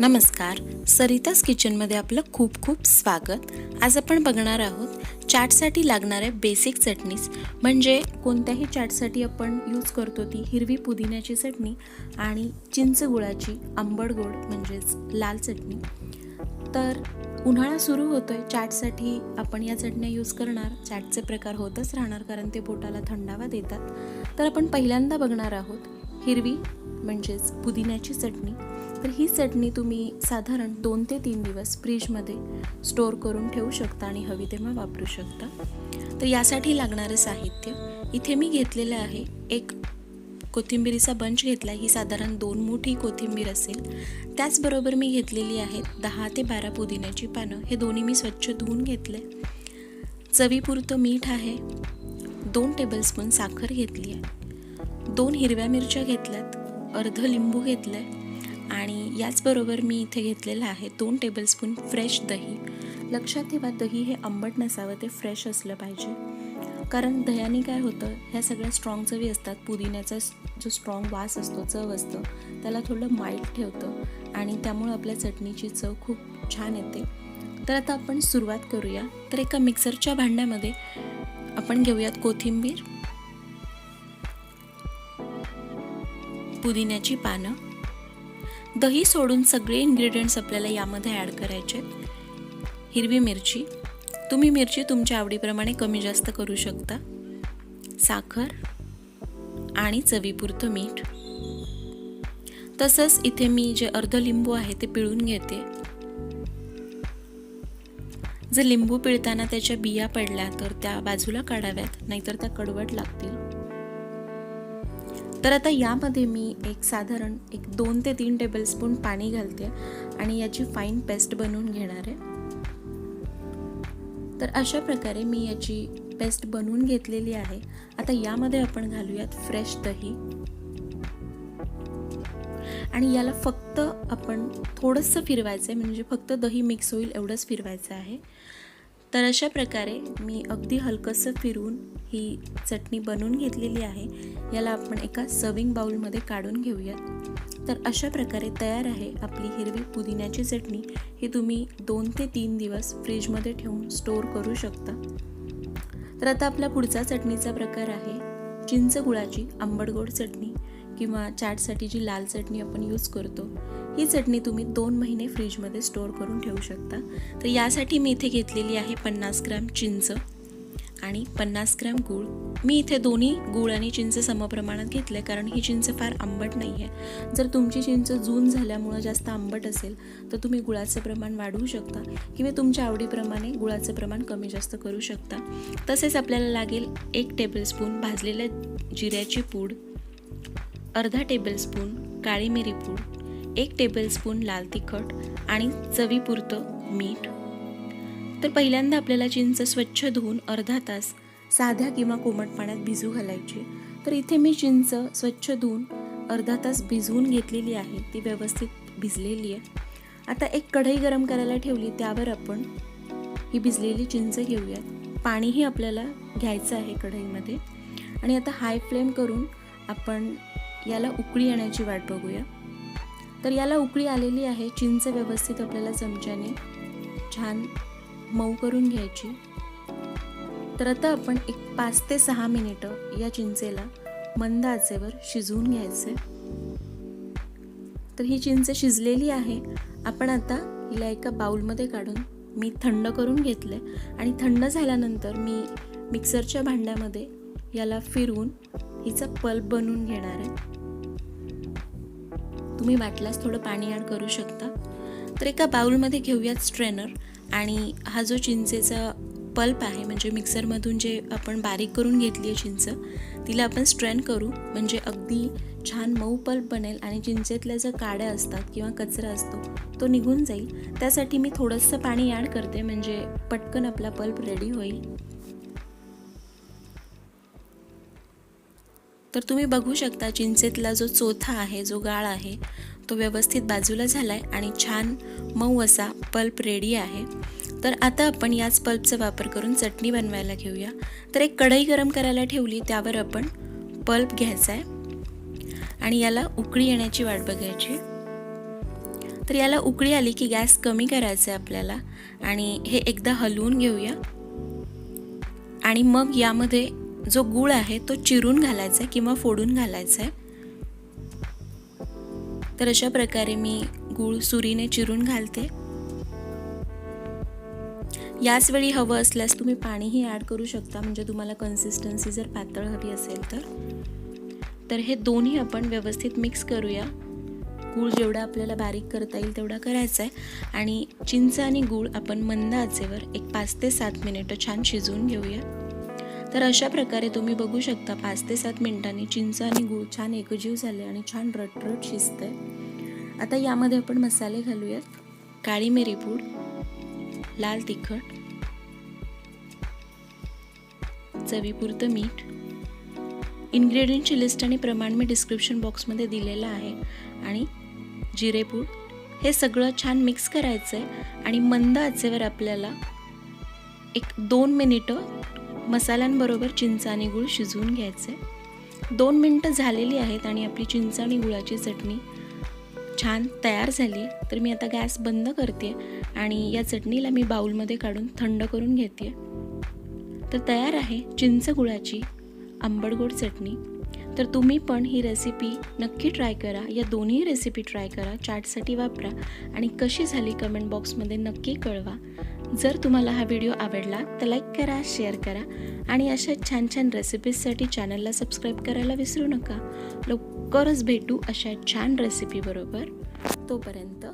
नमस्कार सरिताज किचनमध्ये आपलं खूप खूप स्वागत. आज आपण बघणार आहोत चाटसाठी लागणाऱ्या बेसिक चटणीज म्हणजे कोणत्याही चाटसाठी आपण यूज करतो ती हिरवी पुदिन्याची चटणी आणि चिंच गुळाची गोड म्हणजेच लाल चटणी. तर उन्हाळा सुरू होतो आहे चाटसाठी आपण या चटण्या यूज करणार. चाटचे प्रकार होतच राहणार कारण ते पोटाला थंडावा देतात. तर आपण पहिल्यांदा बघणार आहोत हिरवी म्हणजेच पुदिन्याची चटणी. तर ही चटणी तुम्ही साधारण दोन ते तीन दिवस फ्रीजमध्ये स्टोअर करून ठेवू शकता आणि हवी तेव्हा वापरू शकता. तर यासाठी लागणारं साहित्य इथे मी घेतलेलं आहे एक कोथिंबिरीचा बंच घेतला ही साधारण दोन मोठी कोथिंबीर असेल. त्याचबरोबर मी घेतलेली आहेत दहा ते बारा पुदिन्याची पानं. हे दोन्ही मी स्वच्छ धुवून घेतले चवीपुरतं मीठ आहे. दोन टेबलस्पून साखर घेतली आहे दोन हिरव्या मिरच्या घेतल्यात. अर्ध लिंबू घेतलं आहे आणि याचबरोबर मी इथे घेतलेलं आहे दोन टेबलस्पून फ्रेश दही. लक्षात ठेवा दही हे आंबट नसावं ते फ्रेश असलं पाहिजे. कारण दह्याने काय होतं ह्या सगळ्या स्ट्रॉंग चवी असतात पुदिन्याचा जो स्ट्रॉंग वास असतो चव असतं त्याला थोडं माइल्ड ठेवतं आणि त्यामुळं आपल्या चटणीची चव खूप छान येते. तर आता आपण सुरुवात करूया. तर एका मिक्सरच्या भांड्यामध्ये आपण घेऊयात कोथिंबीर पुदिन्याची पानं दही सोडून सगळे इन्ग्रेडियंट्स आपल्याला यामध्ये ॲड करायचे. हिरवी मिरची. तुम्ही मिरची तुमच्या आवडीप्रमाणे कमी जास्त करू शकता. साखर आणि चवीपुरतं मीठ. तसंच इथे मी जे अर्ध लिंबू आहे ते पिळून घेते. जर लिंबू पिळताना त्याच्या बिया पडल्या तर त्या बाजूला काढाव्यात नाहीतर त्या कडवट लागतील. तर आता यामध्ये मी एक साधारण एक दोन ते तीन टेबलस्पून पाणी घालते आणि याची फाईन पेस्ट बनवून घेणार आहे. तर अशा प्रकारे मी याची पेस्ट बनवून घेतलेली आहे. आता यामध्ये आपण घालूयात फ्रेश दही. आणि याला फक्त आपण थोडंसं फिरवायचं आहे म्हणजे फक्त दही मिक्स होईल एवढंच फिरवायचं आहे. तर अशा प्रकारे मी अगदी हलकंसं फिरवून ही चटणी बनवून घेतलेली आहे. याला आपण एका सर्विंग बाउलमध्ये काढून घेऊयात. तर अशा प्रकारे तयार आहे आपली हिरवी पुदिन्याची चटणी. ही तुम्ही दोन ते तीन दिवस फ्रीजमध्ये ठेवून स्टोअर करू शकता. तर आता आपला पुढचा चटणीचा प्रकार आहे. चिंच गुळाची आंबट गोड चटणी किंवा चाटसाठी जी लाल चटणी आपण यूज करतो ही चटणी तुम्ही दोन महिने फ्रीजमध्ये स्टोअर करून ठेवू शकता. तर यासाठी मी इथे घेतलेली आहे पन्नास ग्राम चिंच. आणि पन्नास ग्रॅम गूळ. मी इथे दोन्ही गूळ आणि चिंच समप्रमाणात घेतले कारण ही चिंच फार आंबट नाही आहे जर तुमची चिंच जून झाल्यामुळं जास्त आंबट असेल तर तुम्ही गुळाचं प्रमाण वाढवू शकता किंवा तुमच्या आवडीप्रमाणे गुळाचं प्रमाण कमी जास्त करू शकता. तसेच आपल्याला लागेल एक टेबलस्पून भाजलेल्या जिऱ्याची पूड अर्धा टेबलस्पून काळी मिरी पूड एक टेबलस्पून लाल तिखट आणि चवीपुरतं मीठ. तर पहिल्यांदा आपल्याला चिंच स्वच्छ धुवून अर्धा तास साध्या किंवा कोमट पाण्यात भिजू घालायची. तर इथे मी चिंच स्वच्छ धुवून अर्धा तास भिजवून घेतलेली आहे. ती व्यवस्थित भिजलेली आहे. आता एक कढई गरम करायला ठेवली. त्यावर आपण ही भिजलेली चिंच घेऊयात. पाणीही आपल्याला घ्यायचं आहे कढईमध्ये. आणि आता हाय फ्लेम करून आपण याला उकळी येण्याची वाट बघूया. तर याला उकळी आलेली आहे. चिंच व्यवस्थित आपल्याला चमच्याने छान मऊ करून घ्यायची. तर आता आपण एक पाच ते सहा मिनिटं या चिंचेला मंद आचेवर शिजवून घ्यायचे. तर ही चिंच शिजलेली आहे. आपण आता हिला एका बाउलमध्ये काढून मी थंड करून घेतले. आणि थंड झाल्यानंतर मी मिक्सरच्या भांड्यामध्ये याला फिरवून हिचा पल्प बनवून घेणार आहे. तुम्ही वाटल्यास थोडं पाणी ॲड करू शकता. तर एका बाउलमध्ये घेऊयात स्ट्रेनर. आणि हा जो चिंचेचा पल्प आहे म्हणजे मिक्सरमधून जे आपण बारीक करून घेतली आहे चिंच तिला आपण स्ट्रेन करू. म्हणजे अगदी छान मऊ पल्प बनेल आणि चिंचेतल्या ज्या काड्या असतात किंवा कचरा असतो तो निघून जाईल. त्यासाठी मी थोडंसं पाणी ॲड करते म्हणजे पटकन आपला पल्प रेडी होईल. तर तुम्ही बघू शकता चिंचेतला जो चोथा आहे जो गाळ आहे तो व्यवस्थित बाजूला झाला आहे आणि छान मऊ असा पल्प रेडी आहे. तर आता आपण याच पल्पचा वापर करून चटणी बनवायला घेऊया. तर एक कढई गरम करायला ठेवली त्यावर आपण पल्प घ्यायचा आहे आणि याला उकळी येण्याची वाट बघायची. तर याला उकळी आली की गॅस कमी करायचा आहे आपल्याला. आणि हे एकदा हलवून घेऊया. आणि मग यामध्ये जो गूळ आहे तो चिरून घालायचा आहे किंवा फोडून घालायचा आहे तर अशा प्रकारे मी गूळ सुरीने चिरून घालते. याच वेळी हवं असल्यास तुम्ही पाणीही ॲड करू शकता म्हणजे तुम्हाला कन्सिस्टन्सी जर पातळ हवी असेल तर. तर हे दोन्ही आपण व्यवस्थित मिक्स करूया. गूळ जेवढा आपल्याला बारीक करता येईल तेवढा करायचा आहे. आणि चिंच आणि गूळ आपण मंद आचेवर एक पाच ते सात मिनिटं छान शिजवून घेऊया. तर अशा प्रकारे तुम्ही बघू शकता पाच ते सात मिनिटांनी चिंच आणि गूळ छान एकजीव झाले आणि छान रटरट आहे आता यामध्ये आपण मसाले घालूयात. काळी मिरी पूड लाल तिखट चवीपुरतं मीठ. इन्ग्रेडियंटची लिस्ट आणि प्रमाण मी डिस्क्रिप्शन बॉक्समध्ये दिलेलं आहे. आणि जिरेपूड हे सगळं छान मिक्स करायचं आहे आणि मंद आचेवर आपल्याला एक दोन मिनिटं मसाल्यांबरोबर चिंच आणि गूळ शिजवून घ्यायचं. आहे दोन मिनटं झालेली आहेत आणि आपली चिंच आणि गुळाची चटणी छान तयार झाली. तर मी आता गॅस बंद करते आणि या चटणीला मी बाऊलमध्ये काढून थंड करून घेते. तर तयार आहे चिंच गुळाची आंबडगोड चटणी. तर तुम्ही पण ही रेसिपी नक्की ट्राय करा. या दोन्ही रेसिपी ट्राय करा. चाटसाठी वापरा आणि कशी झाली कमेंट बॉक्समध्ये नक्की कळवा. जर तुम्हाला हा व्हिडिओ आवडला तर लाईक करा शेअर करा आणि अशा छान छान रेसिपीजसाठी चॅनलला सबस्क्राईब करायला विसरू नका. लवकरच भेटू अशा छान रेसिपीबरोबर तोपर्यंत